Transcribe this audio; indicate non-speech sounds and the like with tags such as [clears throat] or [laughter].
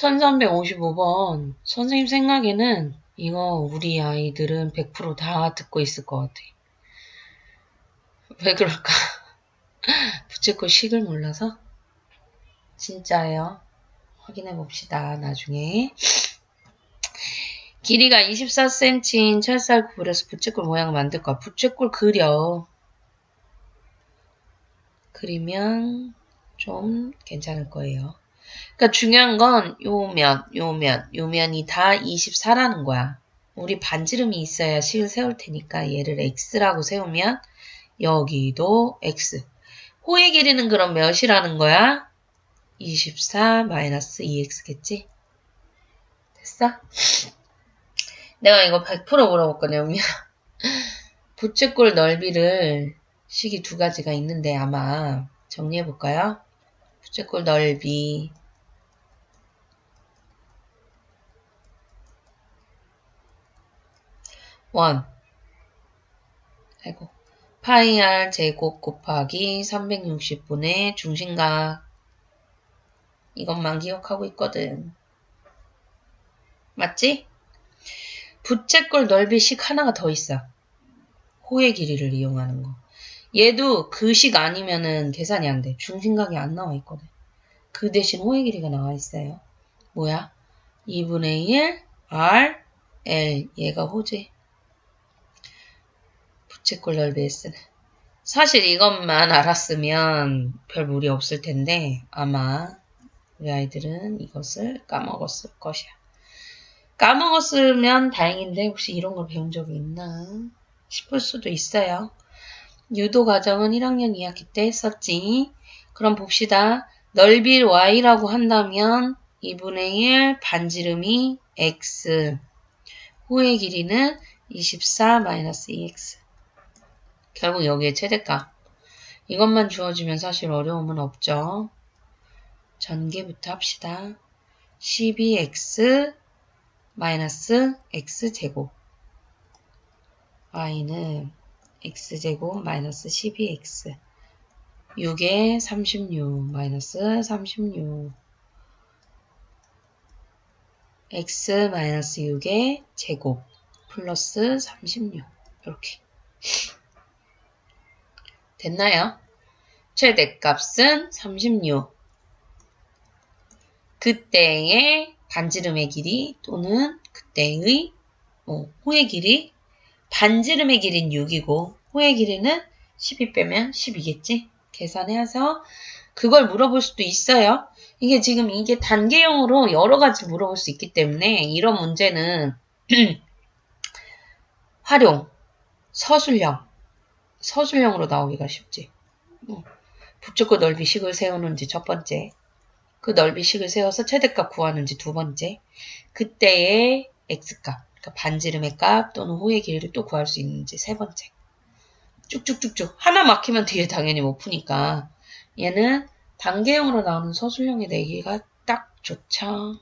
1355번. 선생님 생각에는 이거 우리 아이들은 100%다 듣고 있을 것 같아. 왜 그럴까? [laughs] 부채꼴 식을 몰라서? 진짜예요. 확인해 봅시다. 나중에. 길이가 24cm인 철살 구불에서 부채꼴 모양을 만들 거야. 부채꼴 그려. 그리면 좀 괜찮을 거예요. 그러니까 중요한 건 요 면, 요 면, 요 면이 다 24라는 거야. 우리 반지름이 있어야 식을 세울 테니까 얘를 x라고 세우면 여기도 x. 호의 길이는 그럼 몇이라는 거야? 24 마이너스 2x겠지? 됐어? 내가 이거 100% 물어봤거든요. 부채꼴 넓이를 식이 두 가지가 있는데 아마 정리해 볼까요? 부채꼴 넓이 원 아이고 파이 r 제곱 곱하기 360분의 중심각 이것만 기억하고 있거든. 맞지? 부채꼴 넓이식 하나가 더 있어. 호의 길이를 이용하는 거. 얘도 그 식 아니면은 계산이 안 돼. 중심각이 안 나와 있거든. 그 대신 호의 길이가 나와 있어요. 뭐야? 2분의 1 R L 얘가 호재. S는. 사실 이것만 알았으면 별 무리 없을 텐데 아마 우리 아이들은 이것을 까먹었을 것이야. 까먹었으면 다행인데 혹시 이런 걸 배운 적이 있나 싶을 수도 있어요. 유도 과정은 1학년 2학기 때 했었지. 그럼 봅시다. 넓이 y라고 한다면 2분의 1 반지름이 x 호의 길이는 24 2x 결국 여기에 최대값 이것만 주어지면 사실 어려움은 없죠. 전개부터 합시다. 12x 마이너스 x제곱. y는 x제곱 마이너스 12x 6에 36 마이너스 36 x 마이너스 6의 제곱 플러스 36 이렇게 됐나요? 최대값은 36 그때의 반지름의 길이 또는 그때의 뭐 호의 길이 반지름의 길이는 6이고 호의 길이는 12 빼면 12겠지? 계산해서 그걸 물어볼 수도 있어요. 이게 지금 이게 단계형으로 여러 가지 물어볼 수 있기 때문에 이런 문제는 [clears throat] 활용, 서술형, 서술형으로 나오기가 쉽지. 뭐, 부츠고 넓이식을 세우는지 첫 번째, 그 넓이식을 세워서 최대값 구하는지 두 번째, 그때의 x값, 그러니까 반지름의 값 또는 호의 길이를 또 구할 수 있는지 세 번째. 쭉쭉쭉쭉 하나 막히면 뒤에 당연히 못 푸니까 얘는 단계형으로 나오는 서술형의 내기가 딱 좋죠.